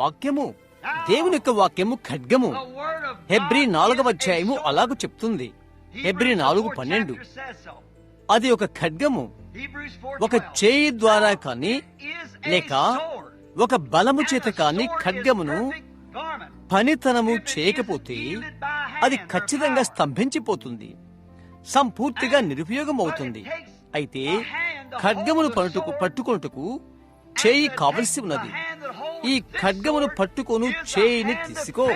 వాక్యము దేవుని యొక్క వాక్యము ఖడ్గము. హెబ్రి నాలుగవ అధ్యాయము అలాగ చెప్తుంది. హెబ్రి నాలుగు పన్నెండు. అది ఒక ఖడ్గము. ఒక చేయి ద్వారా కాని లేక ఒక బలము చేత కాని ఖడ్గమును పనితనము చేయకపోతే అది ఖచ్చితంగా స్తంభించిపోతుంది. సంపూర్తిగా నిరుపయోగం అవుతుంది అయితే ఖడ్గమును పట్టుకు పట్టుకొనుటకు చేయి కావలసి ఉన్నది. ఈ ఖడ్గమును పట్టుకొను చేయిని తీసుకో.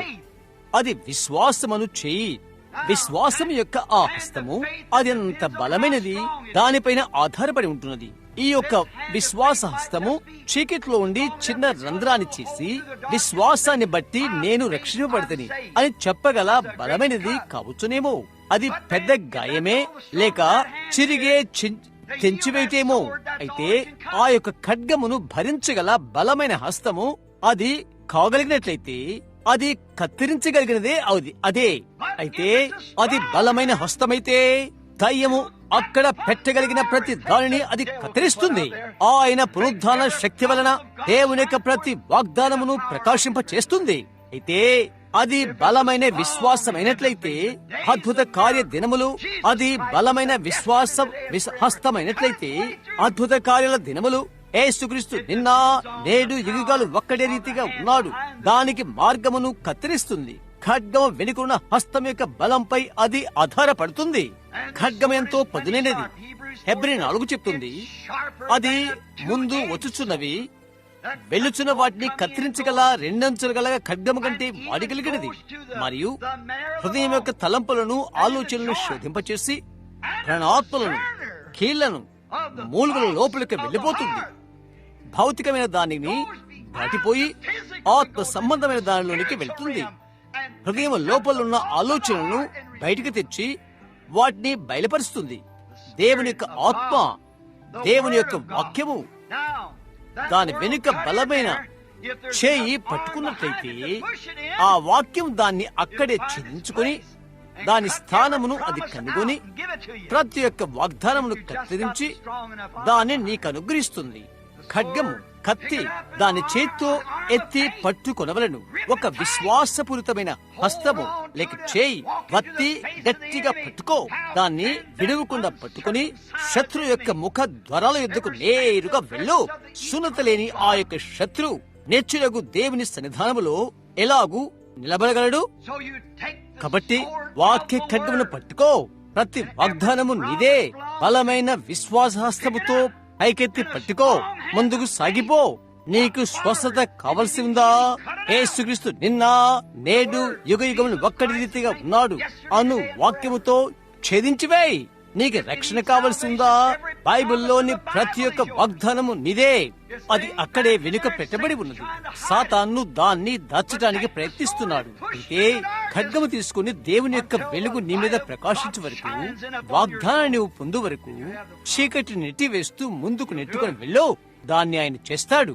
అది విశ్వాసమును చేయి. విశ్వాసం యొక్క ఆ హస్తము అది అంత బలమైనది. దానిపైన ఆధారపడి ఉంటున్నది. ఈ యొక్క విశ్వాస హస్తము చీకట్లో ఉండి చిన్న రంధ్రాన్ని చేసి విశ్వాసాన్ని బట్టి నేను రక్షించబడతని అని చెప్పగల బలమైనది కావచ్చునేమో. అది పెద్ద గాయమే. లేక చిరిగే చి- తెంచివేయటేమో అయితే ఆ యొక్క ఖడ్గమును భరించగల బలమైన హస్తము అది కాగలిగినట్లయితే అది కత్తిరించగలిగినదే అవుది. అదే. అయితే అది బలమైన హస్తమైతే దయ్యము అక్కడ పెట్టగలిగిన ప్రతి దానిని అది కత్తిరిస్తుంది. ఆయన పునరుద్ధాన శక్తి వలన దేవుని యొక్క ప్రతి వాగ్దానమును ప్రకాశింప చేస్తుంది అయితే అది బలమైన విశ్వాసమైనట్లయితే అద్భుత కార్య దినములు అది బలమైన విశ్వాసం విశ- అద్భుత కార్యాల దినములు ఏసుక్రీస్తు నిన్న నేడు యుగాలు ఒక్కడే రీతిగా ఉన్నాడు. దానికి మార్గమును కత్తిరిస్తుంది. ఖడ్గం వెనుకున్న హస్తం యొక్క బలంపై అది ఆధారపడుతుంది. ఖడ్గం ఎంతో పదునైనది. హెబ్రి నాలుగు చెప్తుంది. అది ముందు వచ్చుచున్నవి వెళ్ళుచున్న వాటిని కత్తిరించగల రెండంచులు గల ఖడ్గము కంటే వాడిగలిగినది మరియు హృదయం యొక్క తలంపులను ఆలోచనలను శోధింపచేసి ప్రణాత్మలను కీళ్ళను మూలుగుల లోపలికి వెళ్ళిపోతుంది. భౌతికమైన దానిని దాటిపోయి ఆత్మ సంబంధమైన దానిలోనికి వెళ్తుంది. హృదయం లోపలున్న ఆలోచనలను బయటికి తెచ్చి వాటిని బయలుపరుస్తుంది. దేవుని యొక్క ఆత్మ దేవుని యొక్క వాక్యము. దాని వెనుక బలమైన చేయి పట్టుకున్నట్లయితే ఆ వాక్యం దాన్ని అక్కడే ఛేదించుకొని దాని స్థానమును అది కనుగొని ప్రతి ఒక్క వాగ్దానమును కత్తిరించి దాన్ని నీకు అనుగ్రహిస్తుంది ఖడ్గము. కత్తి దాని చేత్తో ఎత్తి పట్టుకొనవలను. ఒక విశ్వాసపూరితమైన హస్తము లేక చేయి వత్తి గట్టిగా పట్టుకో. దాన్ని విడవకుండా పట్టుకొని శత్రు యొక్క ముఖ ద్వారాల యుద్ధకు నేరుగా వెళ్ళు. సున్నత లేని ఆ యొక్క శత్రు నెచ్చులకు దేవుని సన్నిధానములో ఎలాగూ నిలబడగలడు. కాబట్టి వాక్య ఖడ్గమును పట్టుకో. ప్రతి వాగ్దానము నీదే. బలమైన విశ్వాసహస్తముతో పైకెత్తి పట్టుకో. ముందుకు సాగిపో. నీకు స్వస్థత కావలసి ఉందా ఏసుక్రీస్తు నిన్న నేడు యుగ యుగములు ఒక్కడి రీతిగా ఉన్నాడు. అను వాక్యముతో ఛేదించివేయి. నీకు రక్షణ కావలసి ఉందా బైబిల్లోని ప్రతి ఒక్క వాగ్దానము నిదే. అది అక్కడే వెనుక పెట్టబడి ఉన్నది. సాతాన్ను దాన్ని దాచడానికి ప్రయత్నిస్తున్నాడు. అయితే ఖడ్గము తీసుకుని దేవుని యొక్క వెలుగు నీ మీద ప్రకాశించే వరకు వాగ్దానాన్ని నువ్వు పొందు వరకు చీకటి నెట్టి వేస్తూ ముందుకు నెట్టుకొని వెళ్ళో దాన్ని ఆయన చేస్తాడు.